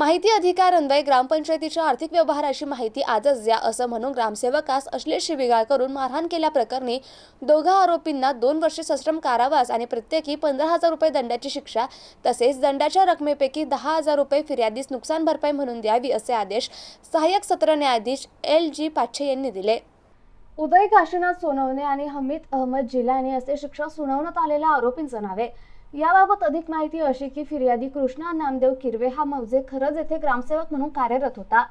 माहिती अधिकार अन्वये ग्रामपंचायतीच्या आर्थिक व्यवहाराची माहिती आजच द्या असं म्हणून ग्रामसेवकास अश्लेष शिबिगाळ करून मारहाण केल्याप्रकरणी दोघा आरोपींना दोन वर्षे सश्रम कारावास आणि प्रत्येकी पंधरा हजार रुपये दंडाची शिक्षा तसेच दंडाच्या रकमेपैकी दहा हजार रुपये फिर्यादीस नुकसान भरपाई म्हणून द्यावी असे आदेश सहाय्यक सत्र न्यायाधीश एल जी पाच्छे यांनी दिले. उदय काशीनाथ सोनवणे आणि हमीद अहमद जिलानी असे शिक्षा सुनावण्यात आलेल्या आरोपींचं नावे याबाबत अधिक माहिती अशी की फिर्यादी कृष्णा नामदेव किरवे हा मौजे खरंच येथे ग्रामसेवक म्हणून कार्यरत होता.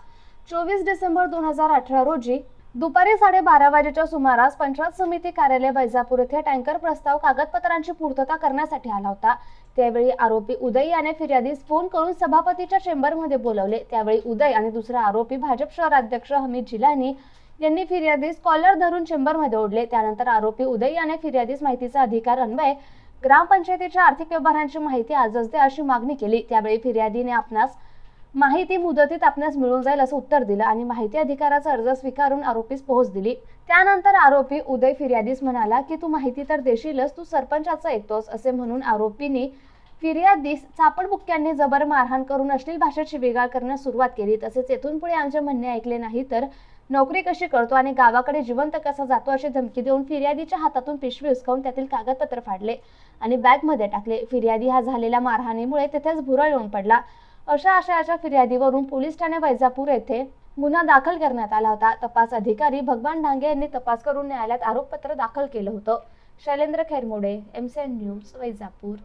चोवीस डिसेंबर दोन हजार अठरा रोजी दुपारी साडेबारा वाजेच्या सुमारास पंचायत समिती कार्यालय वैजापूर येथे टँकर प्रस्ताव कागदपत्रांची पूर्तता करण्यासाठी आला होता. त्यावेळी आरोपी उदय याने फिर्यादीस फोन करून सभापतीच्या चेंबरमध्ये बोलवले. त्यावेळी उदय आणि दुसरा आरोपी भाजप शहराध्यक्ष हमीद जिलानी यांनी फिर्यादीस कॉलर धरून चेंबरमध्ये ओढले. त्यानंतर आरोपी उदय याने फिर्यादीस माहितीचा अधिकार अन्वय ग्रामपंचायतीच्या आर्थिक व्यवहारांची माहिती आजच द्या अशी मागणी केली. त्यावेळी फिर्यादीने आपणास माहिती मुदतीत आपणास मिळून जाईल असं उत्तर दिलं आणि माहिती अधिकाराचा अर्ज स्वीकारून आरोपीस पोहोच दिली. त्यानंतर आरोपी उदय फिर्यादीस म्हणाला की तू माहिती तर देशीलच तू सरपंचाचं ऐकतोस असे म्हणून आरोपीने फिर्यादीस चापडबुक्क्यांनी जबर मारहाण करून अश्लील भाषेत शिवीगाळ करण्यास सुरुवात केली. तसेच येथून पुढे आमचे म्हणणे ऐकले नाही तर नोकरी कशी करतो आणि गावाकडे जिवंत कसा जातो अशी धमकी देऊन फिर्यादीच्या हातातून पिशवी उचकावून त्यातील कागदपत्र फाडले आणि बॅगमध्ये टाकले. फिर्यादी हा झालेल्या मारहाणीमुळे तिथेच भुरळ येऊन पडला. अशा आशयाच्या फिर्यादीवरून पोलीस ठाणे वैजापूर येथे गुन्हा दाखल करण्यात आला होता. तपास अधिकारी भगवान डांगे यांनी तपास करून न्यायालयात आरोपपत्र दाखल केलं होतं. Shailendra Khairmode MCN news Vaijapur.